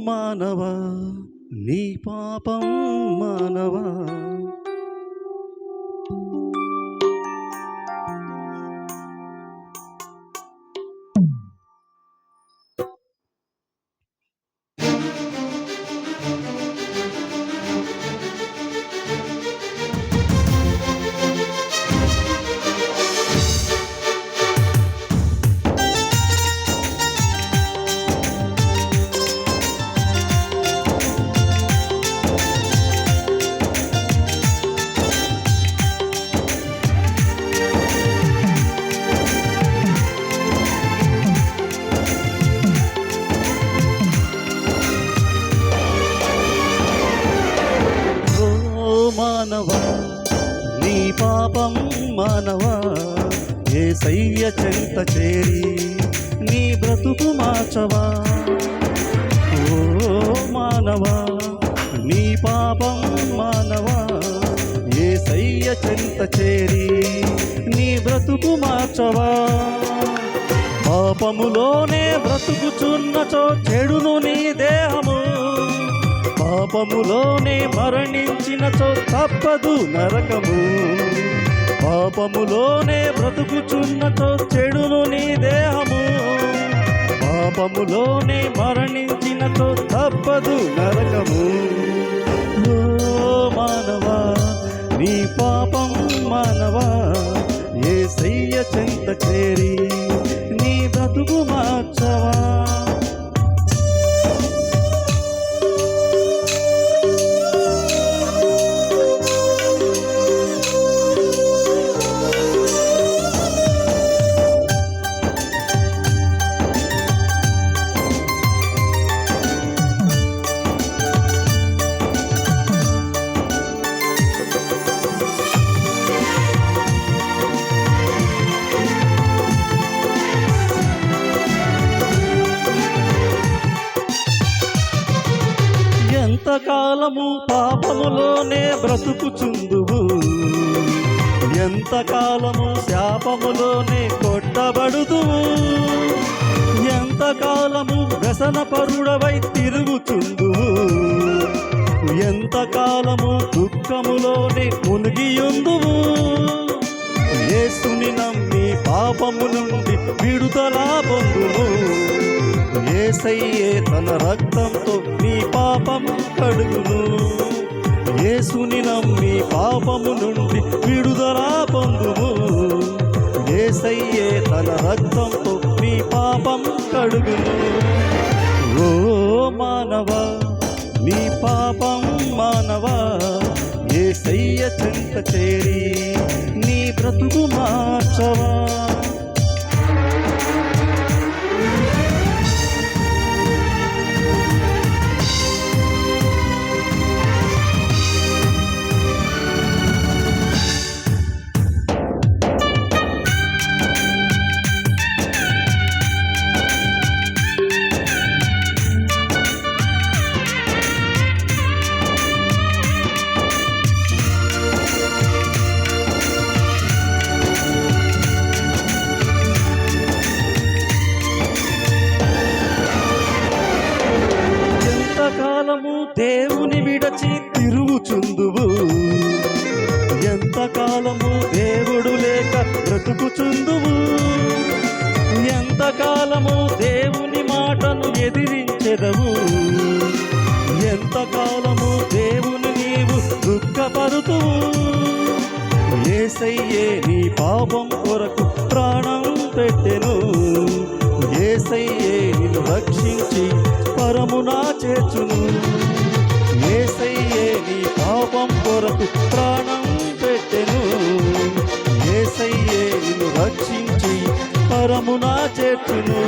మానవా? నీ పాపం మానవా? పాపం మానవా? ఏ సయ్య చెంత చేరి నీ బ్రతుకు మార్చవా? ఓ మానవా నీ పాపం మానవా? ఏ సయ్య చెంత చేరి నీ బ్రతుకు మార్చవా? పాపములోనే బ్రతుకుచున్నచో చెడును నీ దేహము. పాపములోనే మరణించినచో తప్పదు నరకము. పాపములోనే బ్రతుకుచున్నచో చెడును నీ దేహము. పాపములోనే మరణించినచో తప్పదు నరకము. మానవా నీ పాపం మానవా ఏ చెంత చేరి ఎంతకాలము పాపములోనే బ్రతుకుచుందువు? ఎంతకాలము శాపములోనే కొట్టబడుదువు? ఎంతకాలము వ్యసన పరుడవై తిరుగుచుందువు? ఎంతకాలము దుఃఖములోనే మునిగియుందువు? యేసుని నమ్మి పాపము నుండి విడుదల పొందుము? ఏసయ్యే తన రక్తంతో నీ పాపం కడుగును. యేసుని నమ్మి పాపము నుండి విడుదల పొందుము. ఏసయ్యే తన రక్తంతో నీ పాపం కడుగును. ఓ మానవా నీ పాపం మానవా ఏసయ్య చెంత చేరి నీ బ్రతుకు మార్చవా? ఎదిరించెదవు ఎంతకాలము దేవుని నీవు దుఃఖపరుతువు ఏసయ్యే నీ పాపం కొరకు ప్రాణం పెట్టెను. ఏసయ్యే నిన్ను రక్షించి పరమునా చేర్చును. ఏసయ్యే నీ పాపం కొరకు ప్రాణం పెట్టెను. ఏసయ్యే నిన్ను రక్షించి పరమునా చేర్చును.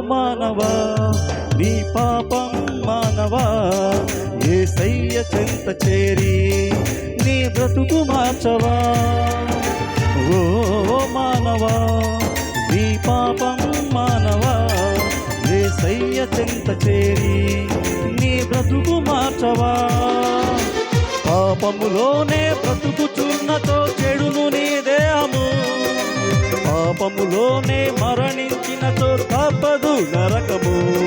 మానవా? నీ పాపం మానవా? ఏసయ్య చెంత చేరి నీ బ్రతుకు మార్చవా? ఓ మానవా నీ పాపం మానవా? ఏసయ్య చెంత చేరి నీ బ్రతుకు మార్చవా? పాపములోనే బ్రతుకుచున్నతో చెడును నీ దేహము. పాపములోనే మర తప్పదు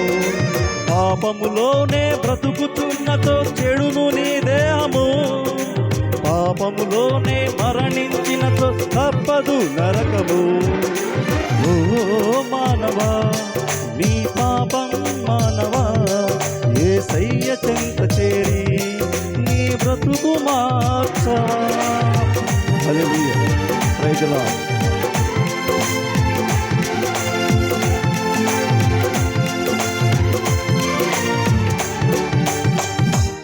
పాపములోనే బ్రతుకుతున్నతో చెడును నీ దేహము. పాపములోనే మరణించినతో తప్పదు నరకము. ఓ మానవా నీ పాపం మానవా ఏ సయ్య చెంత చేరి నీ బ్రతుకు మార్చా. హల్లెలూయా. Praise the Lord.